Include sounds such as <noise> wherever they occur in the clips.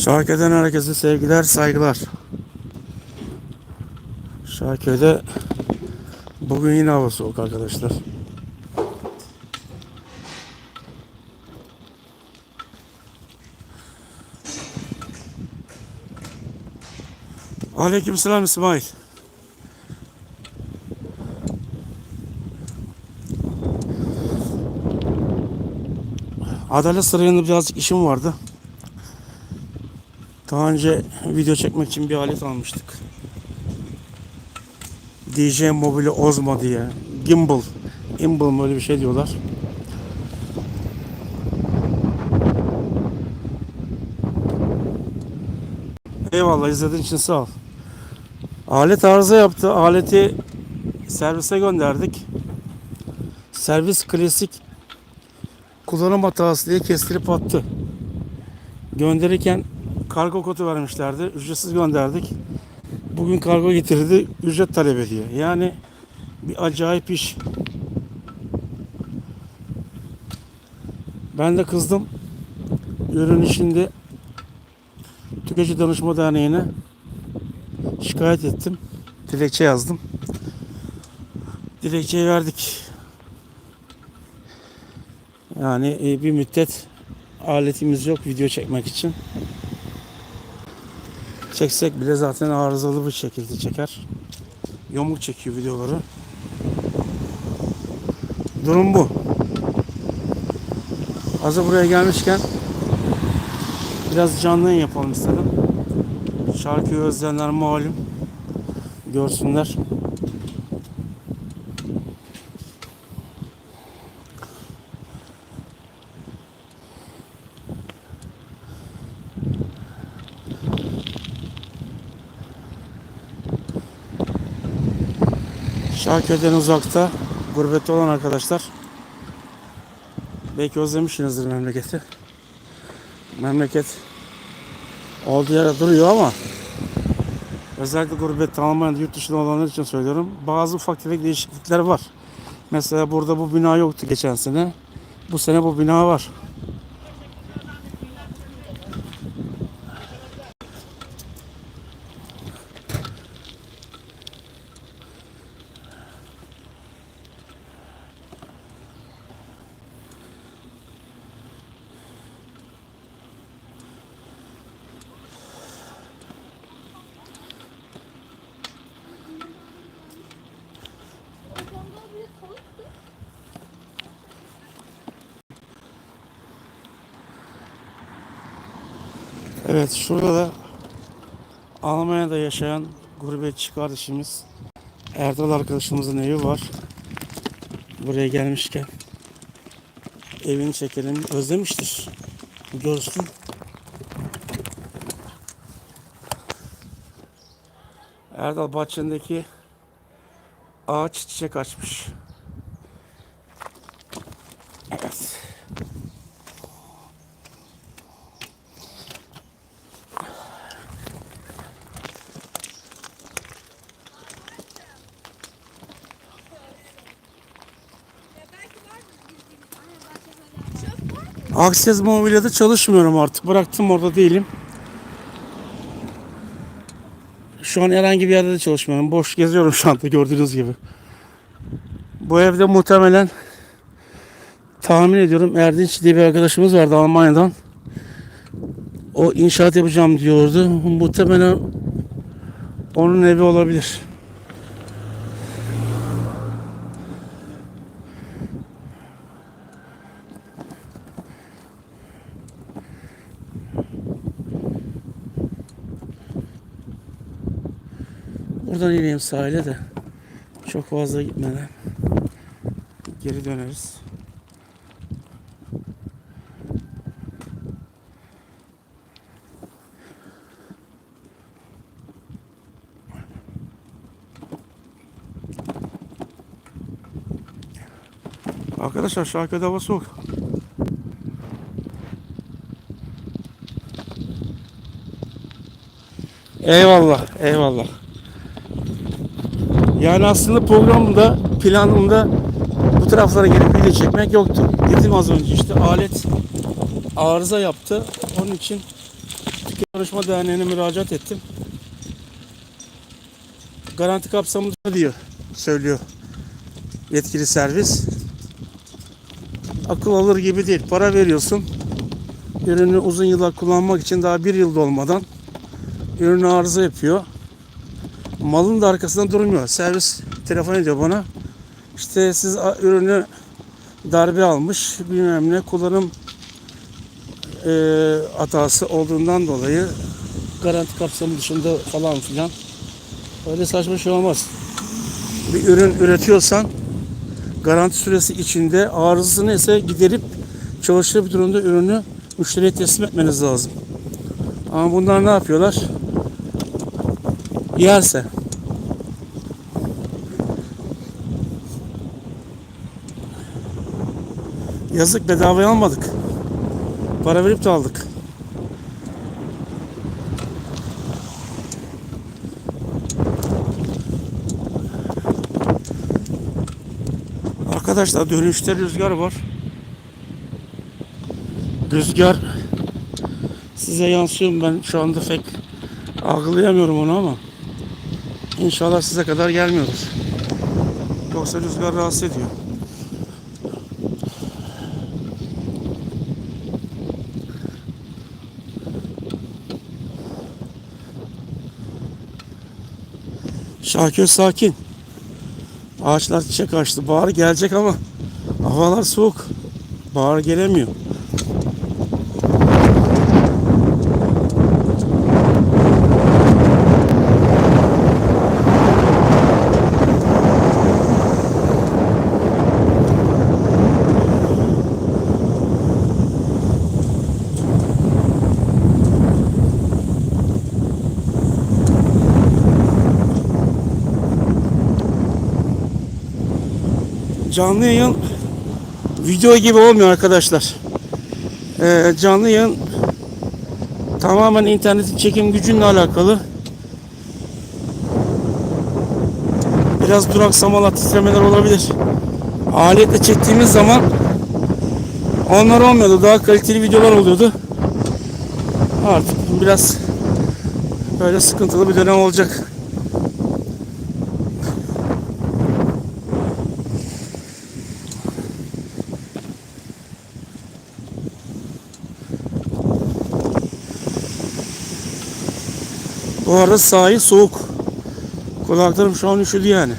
Şarköy'den herkese sevgiler, saygılar. Şarköy'de bugün yine hava soğuk arkadaşlar. Aleykümselam İsmail. Adalet Sarayı'nda birazcık işim vardı. Daha önce video çekmek için bir alet almıştık. DJ Mobile Osmo diye. Gimbal. Gimbal mı öyle bir şey diyorlar. Eyvallah izlediğin için sağ ol. Alet arıza yaptı. Aleti servise gönderdik. Servis klasik kullanım hatası diye kestirip attı. Gönderirken kargo kodu vermişlerdi. Ücretsiz gönderdik. Bugün kargo getirdi. Ücret talep ediyor. Yani bir acayip iş. Ben de kızdım. Ürünü şimdi Tüketici Danışma Derneği'ne şikayet ettim. Dilekçe yazdım. Dilekçeyi verdik. Yani e, bir müddet aletimiz yok video çekmek için. Çeksek bile zaten arızalı bir şekilde çeker. Yamuk çekiyor videoları. Durum bu. Hazır buraya gelmişken biraz canlı yapalım istedim. Şarkıyı özleyenler malum görsünler. Şarköy'den uzakta gurbette olan arkadaşlar belki özlemişsinizdir memleketi. Memleket olduğu yere duruyor ama özellikle gurbette Almanya'da yurt dışında olanlar için söylüyorum. Bazı ufak tefek değişiklikler var. Mesela burada bu bina yoktu geçen sene. Bu sene bu bina var. Evet şurada da Almanya'da yaşayan gurbetçi kardeşimiz Erdal arkadaşımızın evi var. Buraya gelmişken evini çekelim özlemiştir. Görsün. Erdal bahçendeki ağaç çiçek açmış. Akses Mobilya'da çalışmıyorum artık. Bıraktım orada değilim. Şu an herhangi bir yerde de çalışmıyorum. Boş geziyorum şu anda gördüğünüz gibi. Bu evde muhtemelen tahmin ediyorum Erdinç diye bir arkadaşımız vardı Almanya'dan. O inşaat yapacağım diyordu. Muhtemelen onun evi olabilir. Buradan ineyim sahile de çok fazla gitmeden geri döneriz. Arkadaşlar Şarköy'de hava soğuk. Eyvallah, eyvallah. Yani aslında programımda, planımda bu taraflara gelip video çekmek yoktu. Dedim az önce işte alet arıza yaptı. Onun için Türkiye Danışma Derneği'ne müracaat ettim. Garanti kapsamında diyor, söylüyor yetkili servis. Akıl alır gibi değil. Para veriyorsun. Ürünü uzun yıllar kullanmak için daha bir yıl dolmadan ürünü arıza yapıyor. Malın da arkasında durmuyor. Servis telefon ediyor bana. İşte siz ürünü darbe almış bilmem ne kullanım e, hatası olduğundan dolayı garanti kapsamı dışında falan filan öyle saçma şey olmaz. Bir ürün üretiyorsan garanti süresi içinde arızası neyse giderip çalıştığı bir durumda ürünü müşteriye teslim etmeniz lazım. Ama bunlar ne yapıyorlar? Yerse. Yazık bedavaya almadık. Para verip de aldık. Arkadaşlar dönüşte rüzgar var. Rüzgar size yansıyor mu? Ben şu anda pek algılayamıyorum onu ama inşallah size kadar gelmiyordur. Yoksa rüzgar rahatsız ediyor. Şakir sakin. Ağaçlar çiçek açtı. Bahar gelecek ama havalar soğuk. Bahar gelemiyor. Canlı yayın video gibi olmuyor arkadaşlar. Ee, canlı yayın tamamen internetin çekim gücünle alakalı. Biraz duraksamalar, titremeler olabilir. Aletle çektiğimiz zaman onlar olmuyordu. Daha kaliteli videolar oluyordu. Artık biraz böyle sıkıntılı bir dönem olacak. Bu arada sahil soğuk. Kulaklarım şu an üşüdü yani.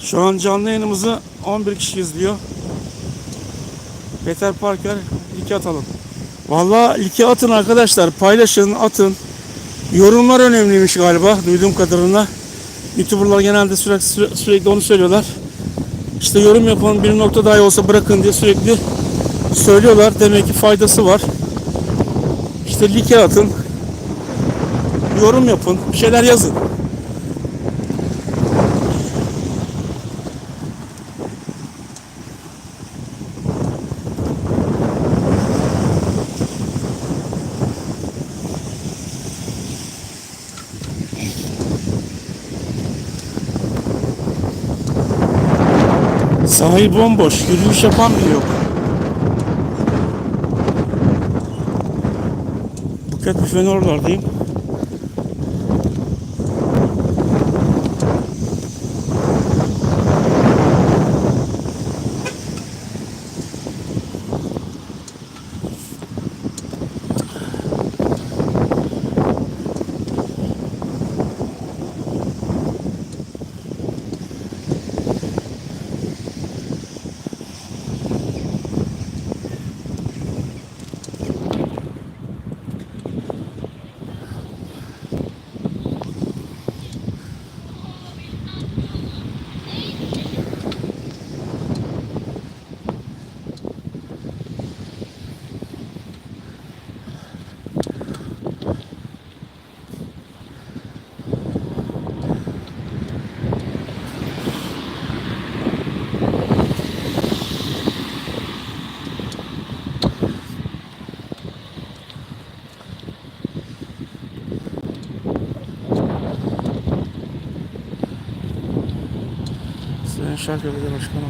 Şu an canlı yayınımızı 11 kişi izliyor. Peter Parker like atalım. Vallahi like atın arkadaşlar. Paylaşın, atın. Yorumlar önemliymiş galiba duyduğum kadarıyla. YouTuber'lar genelde sürekli, süre- sürekli onu söylüyorlar. İşte yorum yapın bir nokta dahi olsa bırakın diye sürekli söylüyorlar. Demek ki faydası var. İşte like atın. Yorum yapın. Bir şeyler yazın. Sahil bomboş. Yürüyüş yapan bile yok. Buket büfenin oralardayım. 十二点了要不吃饭了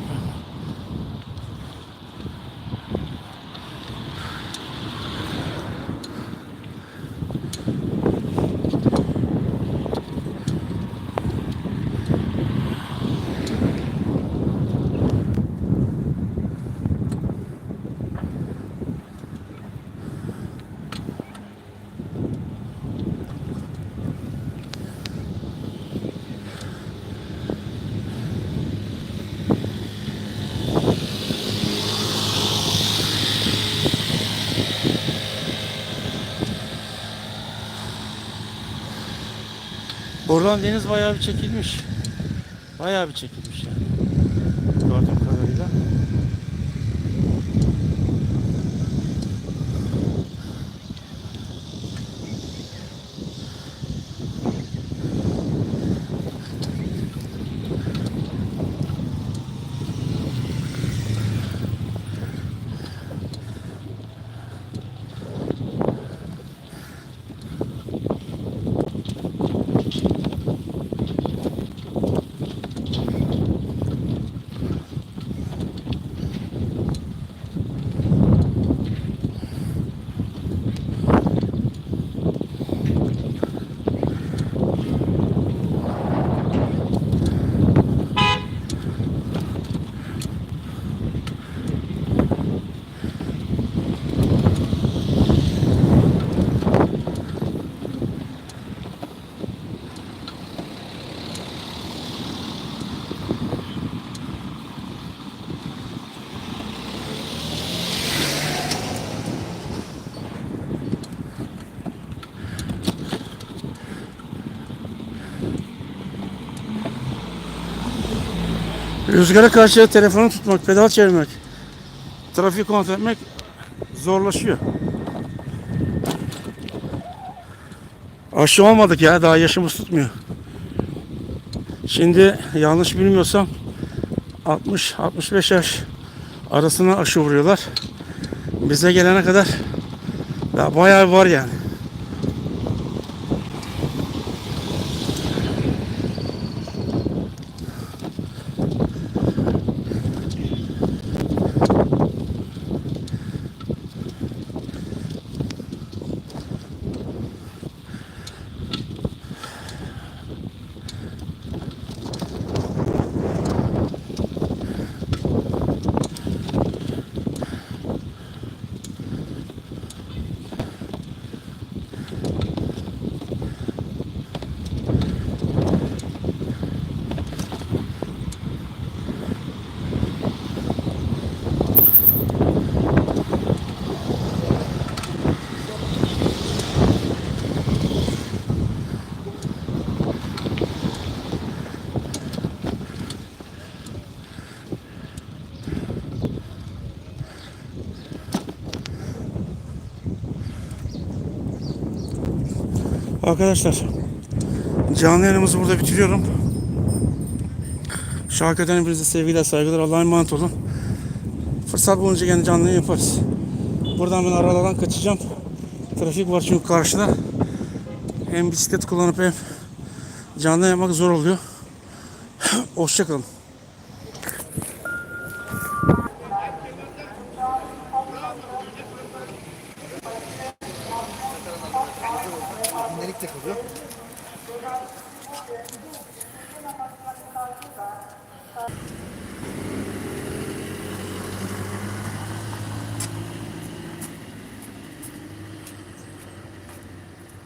Buradan deniz bayağı bir çekilmiş. Bayağı bir çekilmiş yani. Gördüğüm kadarıyla. Rüzgara karşı telefonu tutmak, pedal çevirmek, trafik kontrol etmek zorlaşıyor. Aşı olmadık ya, daha yaşımız tutmuyor. Şimdi yanlış bilmiyorsam 60-65 yaş arasına aşı vuruyorlar. Bize gelene kadar daha bayağı var yani. Arkadaşlar canlı yayınımızı burada bitiriyorum. Şarkıdan hepinize sevgiler saygılar Allah'a emanet olun. Fırsat bulunca gene canlı yaparız. Buradan ben aralardan kaçacağım. Trafik var çünkü karşıda. Hem bisiklet kullanıp hem canlı yapmak zor oluyor. <clears throat> Hoşçakalın.